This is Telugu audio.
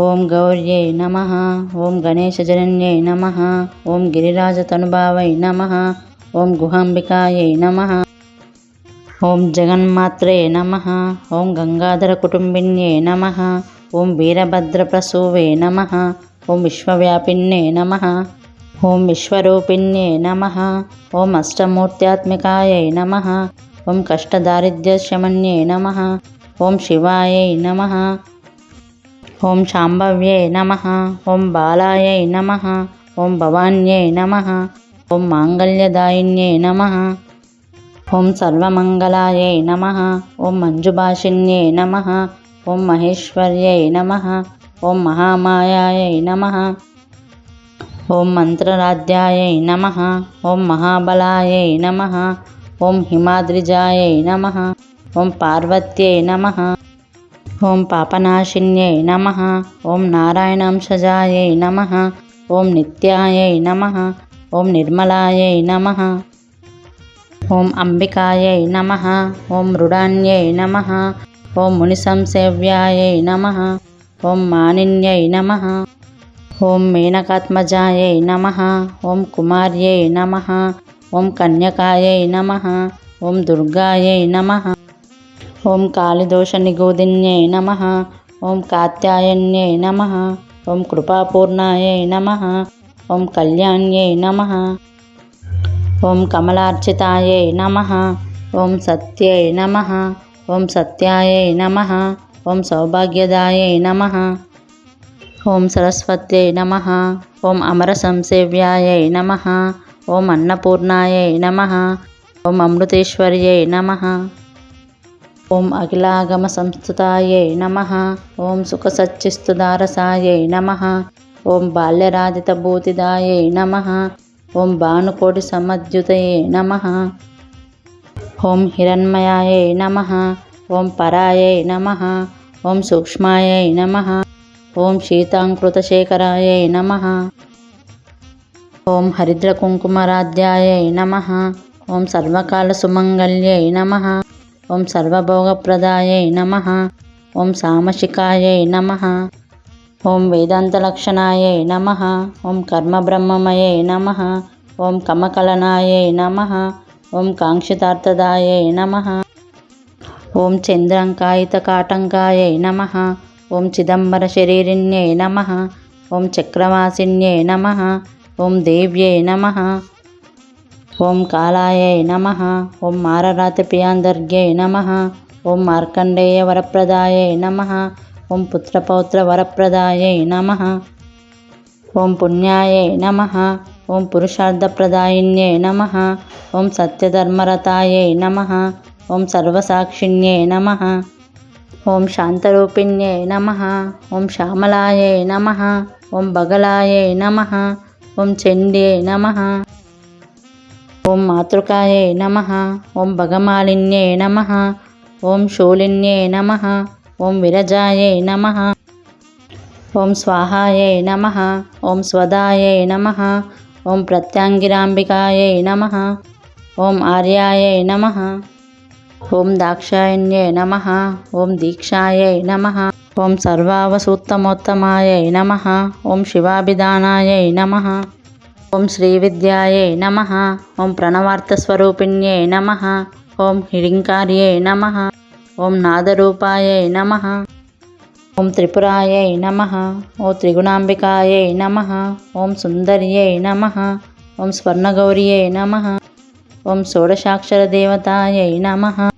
ఓం గౌర్యై నమ ఓం గణేశజనన్యై నమ ఓం గిరిరాజతనుభావై నమ ఓం గుహాంబికాయై నమ ఓం జగన్మాత్రే నమ ఓం గంగాధర కుటుంబిన్యే నమ ఓం వీరభద్రప్రసూవే నమ ఓం విశ్వవ్యాపిన్యే నమ ఓం విశ్వరూపిణ్యే నమ ఓం అష్టమూర్త్యాత్మికాయై నమ ఓం కష్టదారిద్ర్యశమన్యే నమ ఓం శివాయై నమ ఓం శాంభవ్యే నమ ఓం బాలాయై నమ ఓం భవాన్యై నమ ఓం మాంగళ్యదాయిన్యై నమ ఓం సర్వమంగళాయై నమ ఓం మంజుభాషిన్యై నమ ఓం మహేశ్వర్యై నమ ఓం మహామాయాయై నమ ఓం మంత్రరాధ్యాయై నమ ఓం మహాబలాయై నమ ఓం హిమాద్రిజాయై నమ ఓం పార్వత్యై నమ ఓం పాపనాశిన్యై నమ ఓం నారాయణాంశజాయై నమ ఓం నిత్యాయై నమ ఓం నిర్మలాయై నమ ఓం అంబికాయై నమ ఓం మృడాన్యై నమ ఓం మునిసంసేవ్యాయై నమ ఓం మానిన్యై నమ ఓం మేనకాత్మజాయై నమ ఓం కుమార్యై నమ ఓం కన్యకాయై నమ ఓం దుర్గాయై నమ ఓం కాళిదోష నిగోదిన్యే నమ ఓం కాత్యాయన్యే నమ ఓం కృపాపూర్ణాయై నమ ఓం కళ్యాణ్యై నమ ఓం కమలార్చితాయై నమ ఓం సత్యై నమ ఓం సత్యాయై నమ ఓం సౌభాగ్యదాయై నమ ఓం సరస్వత్యై నమ ఓం అమర అమరసంసేవ్యాయై నమ ఓం అన్నపూర్ణాయై నమ ఓం అమృతేశ్వర్యై నమ ఓం అఖిలాగమ సంస్థితాయై నమ. ఓం సుఖసచ్చిస్తుదారసాయై నమ. ఓం బాల్యరాజితభూతిదాయై నమ. ఓం భానుకోటి సమద్యుతయే నమ. ఓం హిరణ్మయాయై నమ. ఓం పరాయై నమ. ఓం సూక్ష్మాయై నమ. ఓం శీతాంకృతశేఖరాయై నమ. ఓం హరిద్రకుంకుమరాధ్యాయై నమ. ఓం సర్వకాల సుమంగళ్యై నమ. ఓం సర్వభోగప్రదాయై నమ. ఓం సామశికాయై నమ. ఓం వేదాంతలక్షణాయై నమ. ఓం కర్మబ్రహ్మమయై నమ. ఓం కమకలనాయై నమ. ఓం కాంక్షితార్థదాయై నమ. ఓం చంద్రంకాయితకాటంకాయై నమ. ఓం చిదంబరశరీరిణ్యై నమ. ఓం చక్రవాసిన్యై నమ. ఓం దేవ్యై నమ. ఓం కాళాయ నమ ఓం మారరాతి మారరాతపియాందర్గ్యై నమ ఓం మార్కండేయ వరప్రదాయ నమ ఓం పుత్రపౌత్ర వరప్రదాయ నమ ఓం పుణ్యాయ నమ ఓం పురుషార్థప్రదాయిన్యే నమ ఓం సత్యధర్మరతాయ నమ ఓం సర్వసాక్షిణ్యే నమ ఓం శాంతరూపిణ్యే నమ ఓం శ్యామలాయ నమ ఓం బగలాయ నమ ఓం చండ్యే నమ ఓం మాతృకాయే నమ ఓం భగమాలిన్యే నమ ఓం శూలిన్యే నమ ఓం విరజాయే నమ ఓం స్వాహాయే నమ ఓం స్వదాయే నమ ఓం ప్రత్యాంగిరాంబికాయే నమ ఓం ఆర్యాయే నమ ఓం దాక్షాయణ్యే నమ ఓం దీక్షాయే నమ ఓం సర్వావసూత్తమోత్తమాయై నమ ఓం శివాభిధానాయై నమ ఓం శ్రీ విద్యాయే నమ. ఓం ప్రణవార్థస్వరూపిణ్యై నమ. ఓం హిరింకార్యై నమ. ఓం నాదరూపాయై నమ. ఓం త్రిపురాయై నమ. ఓ త్రిగుణాంబికాయై నమ. ఓం సుందర్యై నమ. ఓం స్వర్ణగౌర్యై నమ. ఓం షోడశాక్షరదేవతాయై నమ.